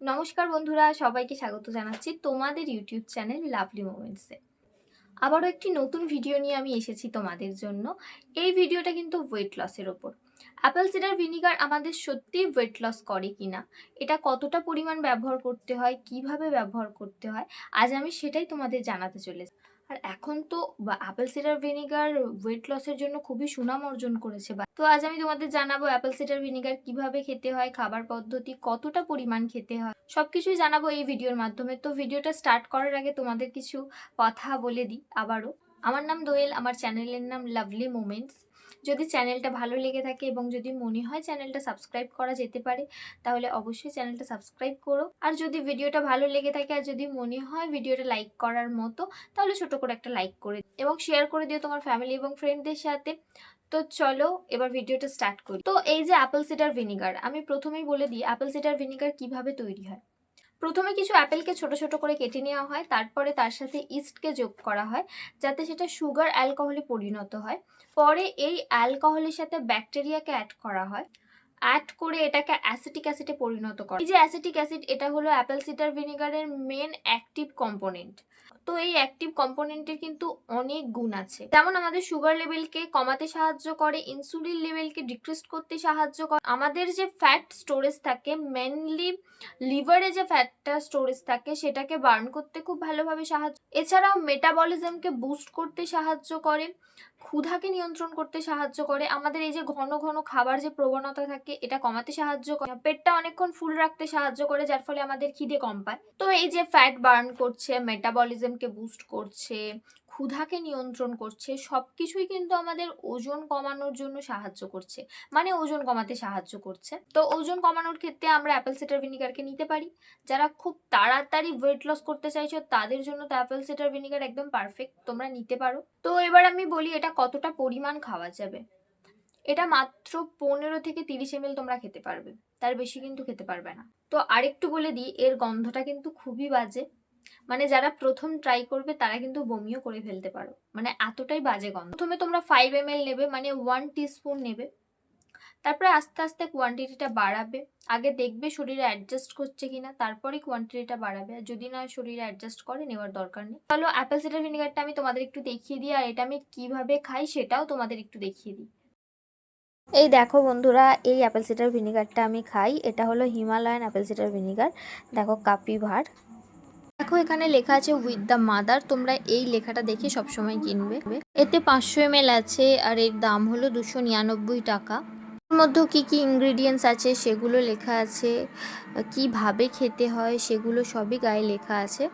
নমস্কার বন্ধুরা, সবাইকে স্বাগত জানাচ্ছি তোমাদের ইউটিউব চ্যানেল লাভলি মোমেন্টসে। আবারও একটি নতুন ভিডিও নিয়ে আমি এসেছি তোমাদের জন্য। এই ভিডিওটা কিন্তু ওয়েট লসের ওপর। অ্যাপেল সিডার ভিনিগার আমাদের সত্যিই ওয়েট লস করে কি না এটা কতটা পরিমাণ ব্যবহার করতে হয়? কীভাবে ব্যবহার করতে হয়? আজ আমি সেটাই তোমাদের জানাতে চলেছি। আর এখন তো অ্যাপেল সিডার ভিনিগার ওয়েট লসের জন্য খুবই সুনাম অর্জন করেছে তো আজ আমি তোমাদের জানাব অ্যাপেল সিডার ভিনিগার কীভাবে খেতে হয়, খাবার পদ্ধতি কতটা পরিমাণ খেতে হয় সব কিছুই জানাব এই ভিডিওর মাধ্যমে। তো ভিডিওটা স্টার্ট করার আগে তোমাদের কিছু কথা বলে দিই আবারও। আমার নাম দোয়েল, আমার চ্যানেলের নাম লাভলি মোমেন্টস যদি চ্যানেলটা ভালো লেগে থাকে এবং যদি মনে হয় চ্যানেলটা সাবস্ক্রাইব করা যেতে পারে, তাহলে অবশ্যই চ্যানেলটা সাবস্ক্রাইব করো। আর যদি ভিডিওটা ভালো লেগে থাকে আর যদি মনে হয় ভিডিওটা লাইক করার মতো, তাহলে ছোট করে একটা লাইক করে এবং শেয়ার করে দিও তোমার ফ্যামিলি এবং ফ্রেন্ডদের সাথে। তো চলো এবার ভিডিওটা স্টার্ট করি। তো এই যে অ্যাপেল সিডার ভিনিগার আমি প্রথমেই বলে দিই অ্যাপেল সিডার ভিনিগার কীভাবে তৈরি হয়? প্রথমে কিছু অ্যাপেলকে ছোট ছোট করে কেটে নেওয়া হয়, তারপরে তার সাথে ইস্টকে যোগ করা হয়, যাতে সেটা সুগার অ্যালকোহলে পরিণত হয়। পরে এই অ্যালকোহলের সাথে ব্যাকটেরিয়াকে অ্যাড করা হয়। অ্যাড করে এটাকে অ্যাসিটিক অ্যাসিডে পরিণত করে। এই যে অ্যাসিটিক অ্যাসিড এটা হলো অ্যাপেল সিডার ভিনেগারের মেন অ্যাক্টিভ কম্পোনেন্ট তো এই অ্যাক্টিভ কম্পোনেন্টের কিন্তু অনেক গুণ আছে। যেমন আমাদের সুগার লেভেলকে কমাতে সাহায্য করে ইনসুলিন লেভেলকে ডিক্রিজ করতে সাহায্য করে। আমাদের যে ফ্যাট স্টোরেজ থাকে মেনলি লিভারে যে ফ্যাটটা স্টোরেজ থাকে, সেটাকে বার্ন করতে খুব ভালোভাবে সাহায্য এছাড়াও মেটাবলিজমকে বুস্ট করতে সাহায্য করে, ক্ষুধাকে নিয়ন্ত্রণ করতে সাহায্য করে। আমাদের এই যে ঘন ঘন খাবার যে প্রবণতা থাকে এটা কমাতে সাহায্য করে। পেটটা অনেকক্ষণ ফুল রাখতে সাহায্য করে, যার ফলে আমাদের খিদে কম পায়। তো এই যে ফ্যাট বার্ন করছে মেটাবলিজমকে বুস্ট করছে, ক্ষুধাকে নিয়ন্ত্রণ করছে সব কিছুই কিন্তু আমাদের ওজন কমানোর জন্য সাহায্য করছে। মানে ওজন কমাতে সাহায্য করছে। তো ওজন কমানোর ক্ষেত্রে আমরা অ্যাপেল সিডার ভিনিগারকে নিতে পারি। যারা খুব তাড়াতাড়ি ওয়েট লস করতে চাইছো, তাদের জন্য তো অ্যাপেল সিডার ভিনিগার একদম পারফেক্ট তোমরা নিতে পারো। তো এবার আমি বলি এটা কতটা পরিমাণ খাওয়া যাবে। এটা মাত্র পনেরো থেকে তিরিশ এম তোমরা খেতে পারবে। তার বেশি কিন্তু খেতে পারবে না। তো আরেকটু বলে দিই, এর গন্ধটা কিন্তু খুবই বাজে। মানে যারা প্রথম ট্রাই করবে, তারা কিন্তু বমিও করে ফেলতে পারো। মানে এতটাই বাজে গন্ধ। প্রথমে তোমরা ফাইভ এম নেবে মানে ওয়ান টিস্পুন নেবে। তারপরে আস্তে আস্তে কোয়ান্টিটিটা বাড়াবে। আগে দেখবে শরীরে অ্যাডজাস্ট করছে কিনা, তারপরে কোয়ান্টিটিটা বাড়াবে। আর যদি না শরীরে অ্যাডজাস্ট করে, নেওয়ার দরকার নেই। তাহলে অ্যাপেল সিডার ভিনেগারটা আমি তোমাদের একটু দেখিয়ে দিই, আর এটা আমি কীভাবে খাই সেটাও তোমাদের একটু দেখিয়ে দিই। এই দেখো বন্ধুরা, এই অ্যাপেল সিডার ভিনেগারটা আমি খাই। এটা হলো হিমালয়ান অ্যাপেল সিডার ভিনিগার দেখো কাপি ভার। দেখো এখানে লেখা আছে উইথ দ্য মাদার তোমরা এই লেখাটা দেখে সবসময় কিনবে। এতে পাঁচশো এম আছে আর এর দাম হলো দুশো নিরানব্বই টাকা। এর মধ্যেও কী কী ইনগ্রিডিয়েন্টস আছে সেগুলো লেখা আছে। কীভাবে খেতে হয় সেগুলো সবই গায়ে লেখা আছে।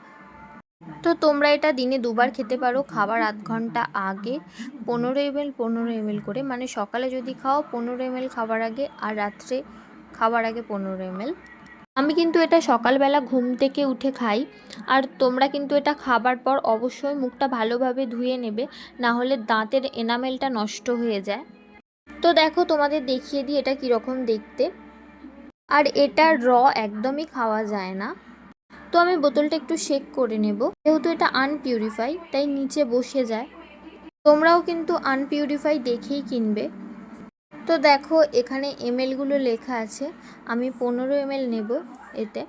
তো তোমরা এটা দিনে দুবার খেতে পারো। খাবার আধ ঘণ্টা আগে পনেরো এমএল পনেরো এমএল করে। মানে সকালে যদি খাও পনেরো এমএল খাবার আগে আর রাত্রে খাবার আগে পনেরো এমএল আমি কিন্তু এটা সকালবেলা ঘুম থেকে উঠে খাই। আর তোমরা কিন্তু এটা খাবার পর অবশ্যই মুখটা ভালোভাবে ধুয়ে নেবে না হলে দাঁতের এনামেলটা নষ্ট হয়ে যায়। তো দেখো তোমাদের দেখিয়ে দিই এটা কীরকম দেখতে। আর এটা র একদমই খাওয়া যায় না। তো আমি বোতলটা একটু শেক করে নেব। যেহেতু এটা আনপিউরিফাই তাই নিচে বসে যায়। তোমরাও কিন্তু আনপিউরিফাই দেখেই কিনবে। তো দেখো, এখানে এমএলগুলো লেখা আছে। আমি পনেরো এমএল নেব এতে।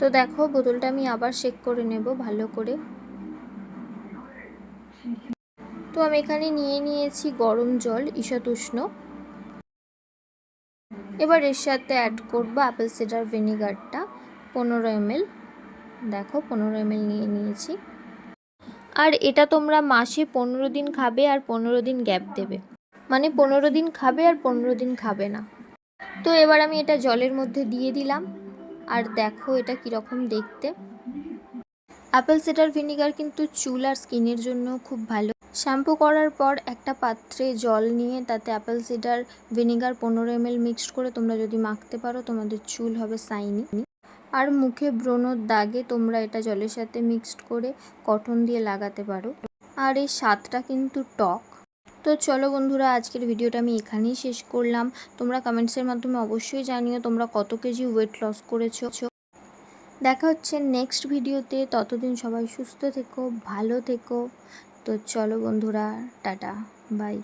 তো দেখো, বোতলটা আমি আবার চেক করে নেব ভালো করে। তো আমি এখানে নিয়ে নিয়েছি গরম জল ঈশাতুষ্ণ এবার এর সাথে অ্যাড করব অ্যাপেল সিডার ভিনিগারটা পনেরো এমএল দেখো পনেরো এমএল নিয়ে নিয়েছি। আর এটা তোমরা মাসে পনেরো দিন খাবে আর পনেরো দিন গ্যাপ দেবে। মানে পনেরো দিন খাবে আর পনেরো দিন খাবে না। তো এবার আমি এটা জলের মধ্যে দিয়ে দিলাম। আর দেখো এটা কীরকম দেখতে। অ্যাপেল সিডার ভিনিগার কিন্তু চুল আর স্কিনের জন্য খুব ভালো। শ্যাম্পু করার পর একটা পাত্রে জল নিয়ে তাতে অ্যাপেল সিডার ভিনিগার পনেরো এম মিক্সড করে তোমরা যদি মাখতে পারো, তোমাদের চুল হবে সাইনি। আর মুখে ব্রণর দাগে তোমরা এটা জলের সাথে মিক্সড করে কটন দিয়ে লাগাতে পারো। আর এই স্বাদটা কিন্তু টক। তো চলো বন্ধুরা, আজকের ভিডিওটা আমি এখানেই শেষ করলাম। তোমরা কমেন্টসের মাধ্যমে অবশ্যই জানিও তোমরা কত কেজি ওয়েট লস করেছ। দেখা হচ্ছে নেক্সট ভিডিওতে ততদিন সবাই সুস্থ থেকো, ভালো থেকো। তো চলো বন্ধুরা টাটা বাই